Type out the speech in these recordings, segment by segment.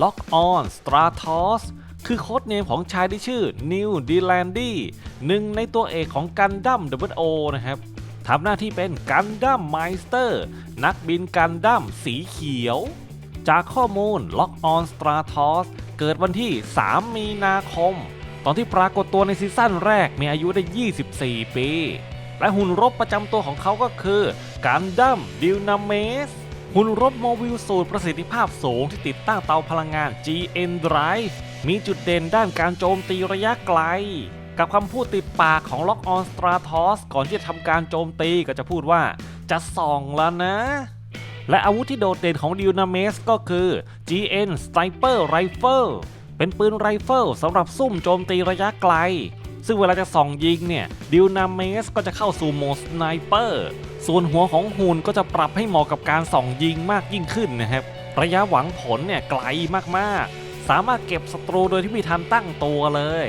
Lock On Stratos คือโค้ดเนมของชายที่ชื่อ New d e l a n d y หนึ่งในตัวเอกของกันดั้ม WO นะครับทำหน้าที่เป็นกันดั้มไมสเตอร์นักบินกันดั้มสีเขียว จากข้อมูล Lock On Stratos เกิดวันที่ 3 มีนาคม ตอนที่ปรากฏตัวในซีซั่นแรกมีอายุได้ 24 ปี และหุ่นรบประจำตัวของเขาก็คือกันดั้มดิวนาเมส หุ่นรบโมบิลสูตรประสิทธิภาพสูงที่ติดตั้งเตาพลังงาน GN Drive มีจุดเด่นด้านการโจมตีระยะไกล กับคำพูดติดปากของ Lock On Stratos ก่อนที่จะทำการโจมตีก็จะพูดว่าจะส่องแล้วนะ และอาวุธที่โดดเด่นของดิวนาเมสก็คือ GN Sniper Rifle เป็นปืนไรเฟิลสำหรับซุ่มโจมตีระยะไกล ซึ่งเวลาจะส่องยิงเนี่ยดิวนาเมสก็จะเข้าสู่โหมดสไนเปอร์ ส่วนหัวของหุ่นก็จะปรับให้เหมาะกับการส่องยิงมากยิ่งขึ้นนะครับระยะหวังผลเนี่ยไกลมากๆ สามารถเก็บศัตรูโดยที่ไม่ทันตั้งตัวเลย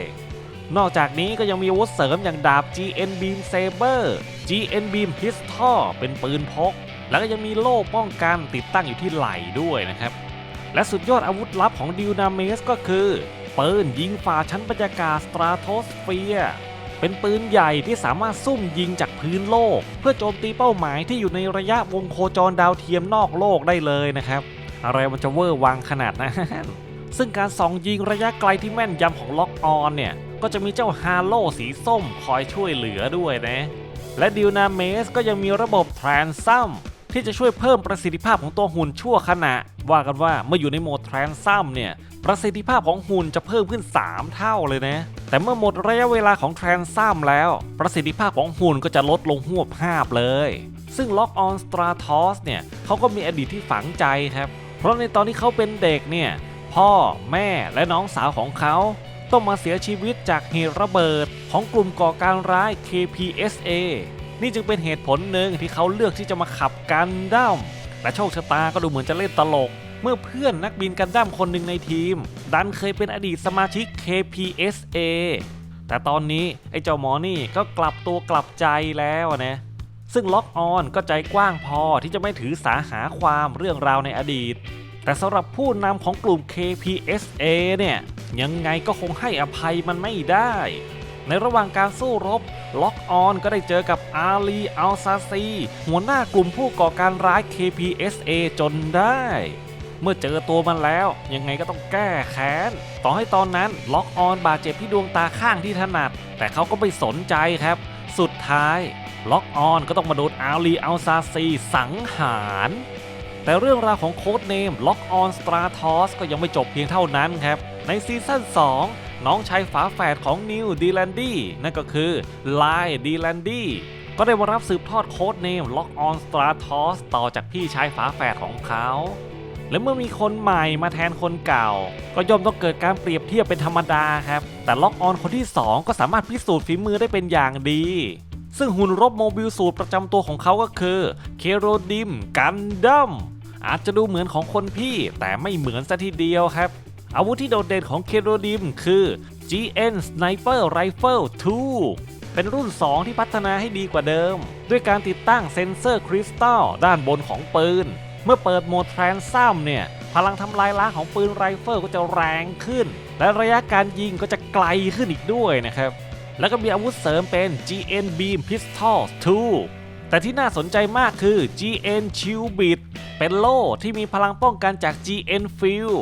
นอกจากนี้ก็ยังมีอาวุธเสริมอย่างดาบ GN Beam Saber GN Beam Pistol เป็นปืนพก แล้วก็ยังมีโล่ป้องกันติดตั้งอยู่ที่ไหล่ด้วยนะครับ และสุดยอดอาวุธลับของดิวนาเมสก็คือปืนยิงฝ่าชั้นบรรยากาศสตราโทสเฟียร์ เป็นปืนใหญ่ที่สามารถซุ่มยิงจากพื้นโลก เพื่อโจมตีเป้าหมายที่อยู่ในระยะวงโคจรดาวเทียมนอกโลกได้เลยนะครับ อะไรมันจะเวอร์วังขนาดนั้นซึ่งการส่องยิงระยะไกลที่แม่นยำของล็อกออนเนี่ย ก็จะมีเจ้าฮาโลสีส้มคอยช่วยเหลือด้วยนะ และดิวนาเมสก็ยังมีระบบทรานซัม ที่จะช่วยเพิ่มประสิทธิภาพของตัวหุ่นชั่วขณะ ว่ากันว่าเมื่ออยู่ในโหมดแทรนซัมเนี่ยประสิทธิภาพของหุ่นจะเพิ่มขึ้น 3 เท่าเลยนะ แต่เมื่อหมดระยะเวลาของแทรนซัมแล้ว ประสิทธิภาพของหุ่นก็จะลดลงหวบภาพเลย ซึ่งล็อกออนสตราทอสเนี่ยเขาก็มีอดีตที่ฝังใจครับ เพราะในตอนที่เขาเป็นเด็กเนี่ยพ่อแม่และน้องสาวของเขาต้องมาเสียชีวิตจากเหตุระเบิดของกลุ่มก่อการร้าย KPSA นี่จึงเป็นเหตุผลหนึ่งที่เขาเลือกที่จะมาขับกันดั้มแต่โชคชะตาก็ดูเหมือนจะเล่นตลก เมื่อเพื่อนนักบินกันดั้มคนหนึ่งในทีม ดันเคยเป็นอดีตสมาชิก KPSA แต่ตอนนี้ไอ้เจ้าหมอนี่ก็กลับตัวกลับใจแล้วนะซึ่งล็อกออนก็ใจกว้างพอที่จะไม่ถือสาหาความเรื่องราวในอดีต แต่สำหรับผู้นำของกลุ่ม KPSA เนี่ย ยังไงก็คงให้อภัยมันไม่ได้ ในระหว่างการสู้รบ ล็อกออนก็ได้เจอกับอาลีอัลซาซี หัวหน้ากลุ่มผู้ก่อการร้าย KPSA จนได้ เมื่อเจอตัวมันแล้ว ยังไงก็ต้องแก้แค้น ต่อให้ตอนนั้นล็อกออนบาดเจ็บที่ดวงตาข้างที่ถนัด แต่เขาก็ไม่สนใจครับ สุดท้ายล็อกออนก็ต้องมาโดนอาลีอัลซาซีสังหารแต่เรื่องราวของโค้ดเนม Lock on Stratos ก็ยังไม่จบเพียงเท่านั้นครับ ในซีซั่น 2 น้องชายฝาแฝดของนิวดีแลนดี้นั่นก็คือไลดีแลนดี้ก็ได้มารับสืบทอดโค้ดเนม Lock on Stratos ต่อจากพี่ชายฝาแฝดของเขา และเมื่อมีคนใหม่มาแทนคนเก่า ก็ย่อมต้องเกิดการเปรียบเทียบเป็นธรรมดาครับ แต่ล็อกออนคนที่ 2 ก็สามารถพิสูจน์ฝีมือได้เป็นอย่างดี ซึ่งหุ่นรบโมบิลสูตรประจำตัวของเขาก็คือเคโรดิมกันดัมอาจจะดูเหมือนของคนพี่แต่ไม่เหมือนซะทีเดียวครับ อาวุธที่โดดเด่นของเคโรดิมคือ GN Sniper Rifle 2 เป็นรุ่น 2 ที่พัฒนาให้ดีกว่าเดิม ด้วยการติดตั้งเซ็นเซอร์คริสตัลด้านบนของปืน เมื่อเปิดโหมดทรนซัมเนี่ย พลังทำลายล้างของปืนไรเฟิลก็จะแรงขึ้น และระยะการยิงก็จะไกลขึ้นอีกด้วยนะครับ แล้วก็มีอาวุธเสริมเป็น GN Beam Pistol 2แต่ที่น่าสนใจมากคือ GN Shield Bit เป็นโล่ที่มีพลังป้องกันจาก GN Field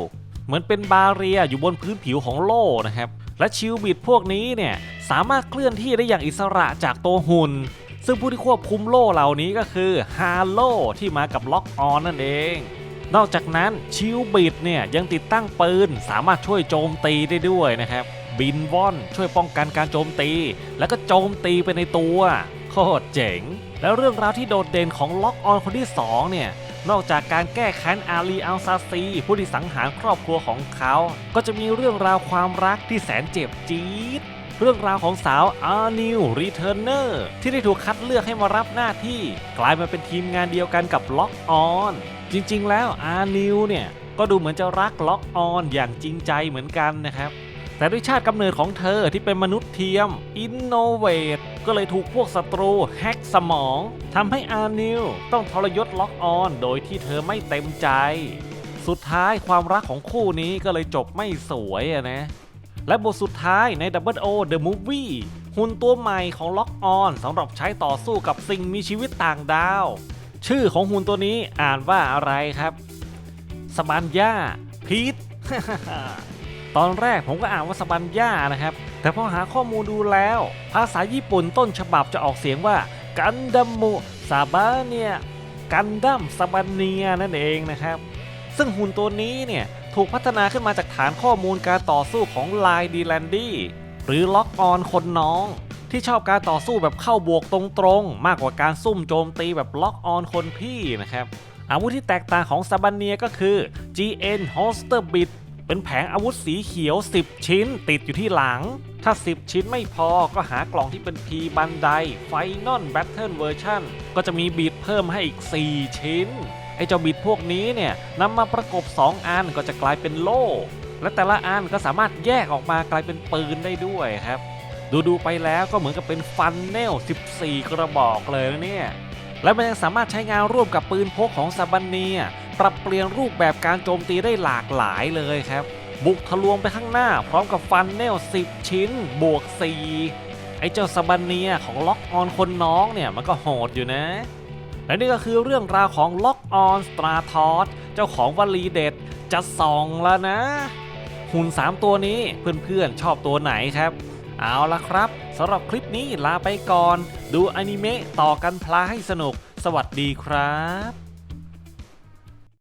เหมือนเป็นบาเรียอยู่บนพื้นผิวของโล่นะครับ และชิลบิดพวกนี้เนี่ยสามารถเคลื่อนที่ได้อย่างอิสระจากตัวหุ่น ซึ่งผู้ที่ควบคุมโล่เหล่านี้ก็คือฮาโลที่มากับล็อกออนนั่นเอง นอกจากนั้นชิลบิดเนี่ยยังติดตั้งปืนสามารถช่วยโจมตีได้ด้วยนะครับ บินว่อนช่วยป้องกันการโจมตี แล้วก็โจมตีไปในตัวโคตรเจ๋งแล้วเรื่องราวที่โดดเด่นของล็อกออนคนที่2เนี่ย นอกจากการแก้แค้นอาลีอัลซาซี ผู้ที่สังหารครอบครัวของเขา ก็จะมีเรื่องราวความรักที่แสนเจ็บจี๊ดเรื่องราวของสาวอาร์นิวรีเทอร์เนอร์ที่ได้ถูกคัดเลือกให้มารับหน้าที่ กลายมาเป็นทีมงานเดียวกันกับล็อกออน จริงๆ แล้วอาร์นิวเนี่ย ก็ดูเหมือนจะรักล็อกออนอย่างจริงใจเหมือนกันนะครับ แต่ด้วยชาติกำเนิดของเธอที่เป็นมนุษย์เทียม Innovate ก็เลยถูกพวกศัตรูแฮกสมองทำให้อาร์นิวต้องทรยศล็อกออน โดยที่เธอไม่เต็มใจ สุดท้ายความรักของคู่นี้ก็เลยจบไม่สวยนะ และบทสุดท้ายใน Double O The Movie หุ่นตัวใหม่ของล็อกออนสำหรับใช้ต่อสู้กับสิ่งมีชีวิตต่างดาว ชื่อของหุ่นตัวนี้อ่านว่าอะไรครับ สบันย่าพีท ตอนแรกผมก็อ่านว่าสบันย่านะครับ แต่พอหาข้อมูลดูแล้ว ภาษาญี่ปุ่นต้นฉบับจะออกเสียงว่ากันดัมมุซาบาเนียกันดัมซาบาเนียนั่นเองนะครับ ซึ่งหุ่นตัวนี้เนี่ยถูกพัฒนาขึ้นมาจากฐานข้อมูลการต่อสู้ของไลดีแลนดี้หรือล็อกออนคนน้อง ที่ชอบการต่อสู้แบบเข้าบวกตรงๆ มากกว่าการซุ่มโจมตีแบบล็อกออนคนพี่นะครับอาวุธที่แตกต่างของซาบานเนียก็คือ GN Holster Bit เป็นแผงอาวุธสีเขียว 10 ชิ้น ติดอยู่ที่หลัง ถ้า 10 ชิ้นไม่พอก็หากล่องที่เป็น P บันได Final Battle Version ก็จะมีบีดเพิ่มให้อีก 4 ชิ้น ไอ้เจ้าบิดพวกนี้เนี่ยนำมาประกบ 2 อันก็จะกลายเป็นโล่ และแต่ละอันก็สามารถแยกออกมากลายเป็นปืนได้ด้วยครับ ดูดูไปแล้วก็เหมือนกับเป็นฟันเนล 14 กระบอกเลยนะเนี่ยและมันยังสามารถใช้งานร่วมกับปืนพกของซาบันเนียปรับเปลี่ยนรูปแบบการโจมตีได้หลากหลายเลยครับ บุกทะลวงไปข้างหน้า พร้อมกับฟันเนล10 ชิ้น บวก 4 ไอ้เจ้าซาบันเนียของล็อกออนคนน้องเนี่ย มันก็โหดอยู่นะ และนี่ก็คือเรื่องราวของล็อกออนสตราทอสเจ้าของวลีเด็ดจะส่องแล้วนะ หุ่น 3 ตัวนี้เพื่อนๆชอบตัวไหนครับเอาละครับสำหรับคลิปนี้ลาไปก่อน ดูอนิเมะต่อกันพลาให้สนุก สวัสดีครับ